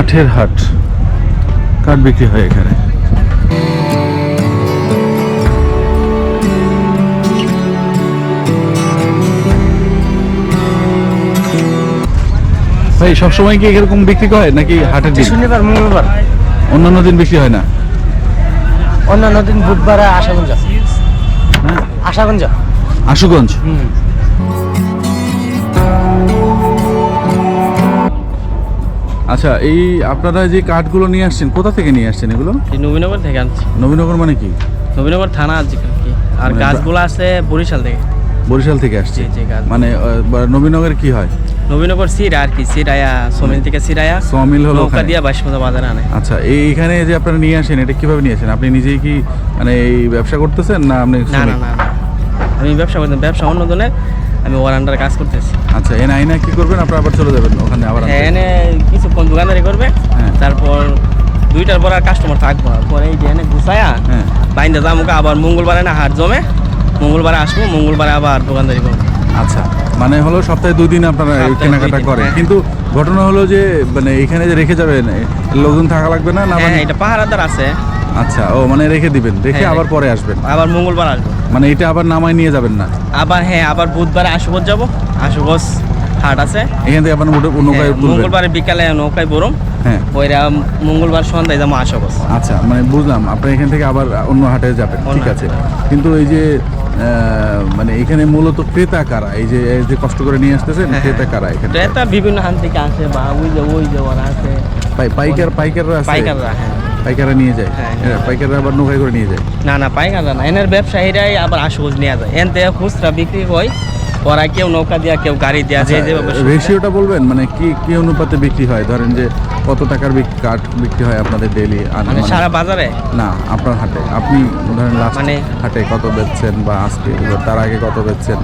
কাঠের হাট। কাঠ বিক্রি হয় এখানে। ভাই সবসময় কি এরকম বিক্রি করে নাকি হাটের দিন? শনিবার মঙ্গলবার। অন্যান্য দিন বিক্রি হয় না? অন্যান্য দিন বুধবারে আশাগঞ্জ। হ্যাঁ? আশাগঞ্জ। আশুগঞ্জ? আচ্ছা এই আপনারা যে কাঠগুলো নিয়ে আসছেন কোথা থেকে নিয়ে আসছেন এগুলো? এই নবীনগর থেকে আনছি। নবীনগর মানে কি? নবীনগর থানা আছে কি। আর মানে গাছগুলো আছে বরিশাল থেকে। বরিশাল থেকে আসছে। মানে নবীনগর কি হয়? নবীনগর সিরা আর কি সিরায়া সোমিল থেকে সিরায়া সমিল হলো নৌকা। দিয়ে বাইশমতো বাজারে আনে। আচ্ছা এই এখানে যে আপনারা নিয়ে আসেন এটা কীভাবে নিয়ে আসেন? আপনি নিজেই কি মানে এই ব্যবসা করতেছেন না আপনি না না না। আমি ব্যবসা করতাম ব্যবসা অন্য ধরনের আমি ওর আন্ডারে কাজ করতেছি। আচ্ছা এনে আইনা কি করবেন? আপনারা আবার চলে যাবেন ওখানে আবার? হ্যাঁ এনে কিছুক্ষণ দোকানদারি করবে হ্যাঁ। তারপর দুইটার পর আর কাস্টমার থাকব না। পরে এই যে এনে গুছায়া হ্যাঁ। বাইন্দা জামুকা আবার মঙ্গলবারে না হাট জমে মঙ্গলবারে আসব মঙ্গলবারে আবার দোকানদারি করব। আচ্ছা মানে হলো সপ্তাহে দুই দিন আপনারা কেনাকাটা করেন। হ্যাঁ। কিন্তু ঘটনা হলো যে মানে এখানে যে রেখে যাবেন লোকজন থাকা লাগবে না? না মানে এটা পাহারাদার আছে। আচ্ছা ও মানে রেখে দিবেন রেখে হ্যাঁ, আবার পরে আসবেন। আবার মঙ্গলবার আসব। মানে এটা আবার নামায় নিয়ে যাবেন না? আবার হ্যাঁ আবার বুধবার আশুগঞ্জ যাব। আশুগঞ্জ হাট আছে। এখান থেকে নৌকায় হ্যাঁ, তুলবেন। মঙ্গলবারে বিকালে নৌকায় বরম। হ্যাঁ। ওইরা মঙ্গলবার সন্ধ্যায় যাব আশুগঞ্জ। আচ্ছা মানে বুঝলাম আপনি এখান থেকে আবার অন্য হাটে যাবেন ঠিক আছে। কিন্তু এই যে মানে এখানে মূলত ক্রেতা কারা? এই যে এই যে কষ্ট করে নিয়ে আসতেছেন হ্যাঁ, ক্রেতা কারা এখানে? ক্রেতা বিভিন্ন হান থেকে আসে বা ওই যে ওই যে ওরা আছে। পাইকার পাইকাররা আছে? পাইকাররা হ্যাঁ। পাইকাররা নিয়ে যায়। হ্যাঁ, পাইকাররা আবার নৌকায় করে নিয়ে যায়। না না পাইকাররা না। এনের ব্যবসায়ীরাই আবার আশুগঞ্জ নিয়ে যায়। এনতে খুচরা বিক্রি হয় ওরা কেউ নৌকা দিয়া কেউ গাড়ি দিয়া যে যেভাবে রেশিওটা আচ্ছা, বলবেন? মানে কি কি অনুপাতে বিক্রি হয়? ধরেন যে কত টাকার কাঠ বিক্রি হয় আপনাদের ডেইলি মানে সারা বাজারে? না আপনার হাটে। আপনি ধরেন লাস্ট মানে- হাটে কত বেচছেন বা আজকে তার আগে কত বেচছেন?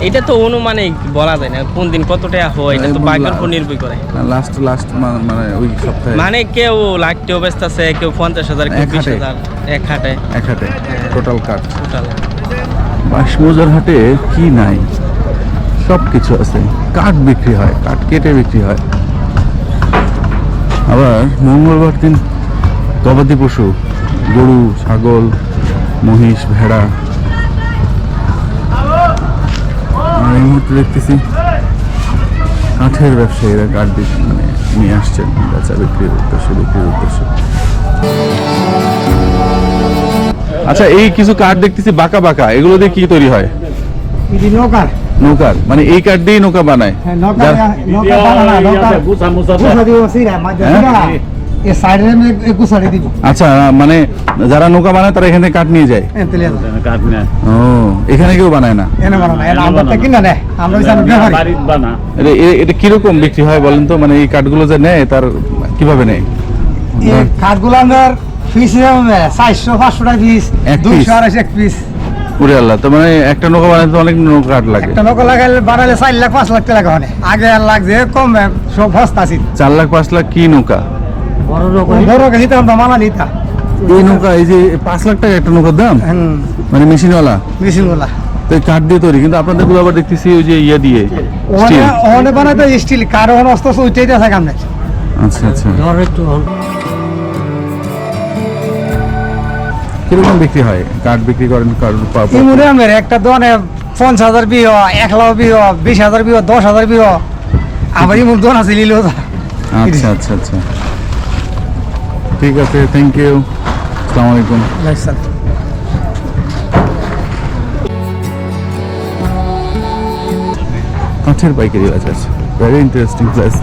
এটা তো অনুমানে বলা যায় না। কোন দিন কত টাকা হয় এটা তো মানে উপর নির্ভর করে। লাস্ট লাস্ট মানে ওই সপ্তাহে। মানে কেউ লাখ টেও বেচতেছে কেউ পঞ্চাশ হাজার কেউ বিশ হাজার এক হাটে। এক হাটে? টোটাল কাঠ? টোটাল বাঁশমোজার হাটে কি নাই? সব কিছু আছে। কাঠ বিক্রি হয়, কাঠ কেটে বিক্রি হয়। আবার মঙ্গলবার দিন গবাদি পশু, গরু, ছাগল, মহিষ, ভেড়া। আর এই মুহূর্তে দেখতেছি কাঠের ব্যবসায়ীরা কাঠ মানে নিয়ে আসছেন, বেচা বিক্রির উদ্দেশ্যে বিক্রির উদ্দেশ্যে। আচ্ছা এই কিছু কাঠ দেখতেছি বাঁকা বাঁকা। এগুলো দিয়ে কি তৈরি হয়? নৌকার। নৌকার। মানে এই কাঠ দিয়ে নৌকা বানায়। হ্যাঁ হ্যাঁ? আচ্ছা মানে যারা নৌকা বানায় তারা এখানে কাঠ নিয়ে যায়? না ও এখানে কেউ বানায় না? এটা- কীরকম বিক্রি হয় বলেন তো? মানে এই কাঠগুলো যে নেয় তার কীভাবে নেয়? এই কাঠগুলো আমার পিস চারশো পাঁচশো টাকা পিস এক দুইশো আড়াইশো এক পিস উড়ে আল্লাহ তো মানে একটা নৌকা বানাতে অনেক নৌকা কাঠ লাগে। একটা নৌকা লাগাইলে বানাইলে চার লাখ পাঁচ লাখ টাকা হয় আগে আর লাগছে কম সব সস্তা ছিল। চার লাখ পাঁচ লাখ কি নৌকা? বড় নৌকা বড় নৌকা নিতাম তো। নিতাম এই নৌকা এই যে পাঁচ লাখ টাকা একটা নৌকার দাম? মানে মেশিনওয়ালা? তো কাঠ দিয়ে তৈরি কিন্তু আপনাদেরগুলো আবার দেখতেছি ওই যে ইয়ে দিয়ে ওখানে স্টিল অস্ত আচ্ছা আচ্ছা। কীরকম বিক্রি হয়? কাঠ বিক্রি করেন কাঠ একটা দোকানে পঞ্চাশ হাজার বিহ এক লাখ বিহ বিশ হাজার বিহ দশ হাজার বিহ। আবার ইমুর দোকান আছে লিলেও আচ্ছা আচ্ছা আচ্ছা। ঠিক আছে থ্যাংক ইউ আসসালামু আলাইকুম। কাঠের পাইকারি বাজার আছে। ভেরি ইন্টারেস্টিং প্লেস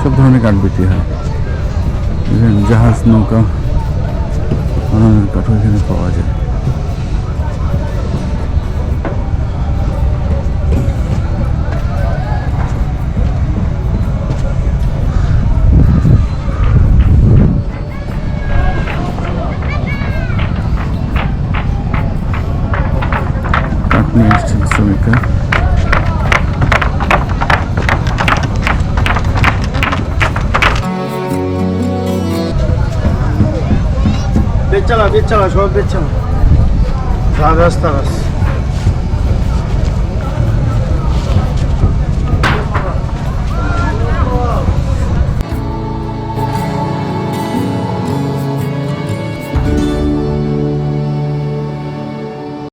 সব ধরনের কাঠ বিক্রি হয়। জাহাজ নৌকা নানান কাঠও এখানে পাওয়া যায় কাঠ নিয়ে বেচালা বেচালা সব বেচালা। রাস্তা রাস্তা